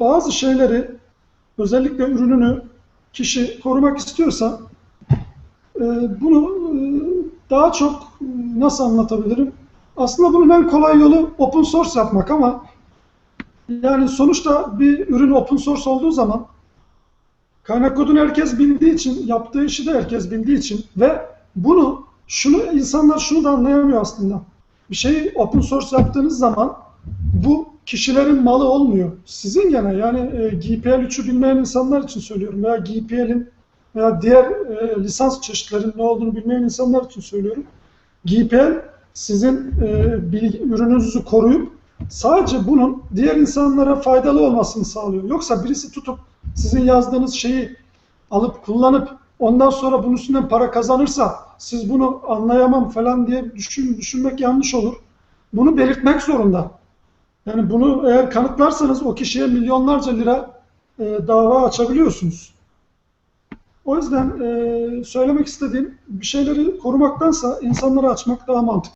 bazı şeyleri özellikle ürününü kişi korumak istiyorsa e, bunu e, daha çok e, nasıl anlatabilirim? Aslında bunun en kolay yolu open source yapmak ama yani sonuçta bir ürün open source olduğu zaman kaynak kodunu herkes bildiği için, yaptığı işi de herkes bildiği için ve bunu şunu insanlar şunu da anlayamıyor aslında. Bir şeyi open source yaptığınız zaman bu kişilerin malı olmuyor. Sizin gene yani e, GPL 3'ü bilmeyen insanlar için söylüyorum veya GPL'in veya diğer e, lisans çeşitlerinin ne olduğunu bilmeyen insanlar için söylüyorum. GPL sizin e, bilgi, ürününüzü koruyup sadece bunun diğer insanlara faydalı olmasını sağlıyor. Yoksa birisi tutup sizin yazdığınız şeyi alıp kullanıp ondan sonra bunun üstünden para kazanırsa siz bunu anlayamam falan diye düşün, düşünmek yanlış olur. Bunu belirtmek zorunda. Yani bunu eğer kanıtlarsanız o kişiye milyonlarca lira e, dava açabiliyorsunuz. O yüzden e, söylemek istediğim bir şeyleri korumaktansa insanlara açmak daha mantıklı.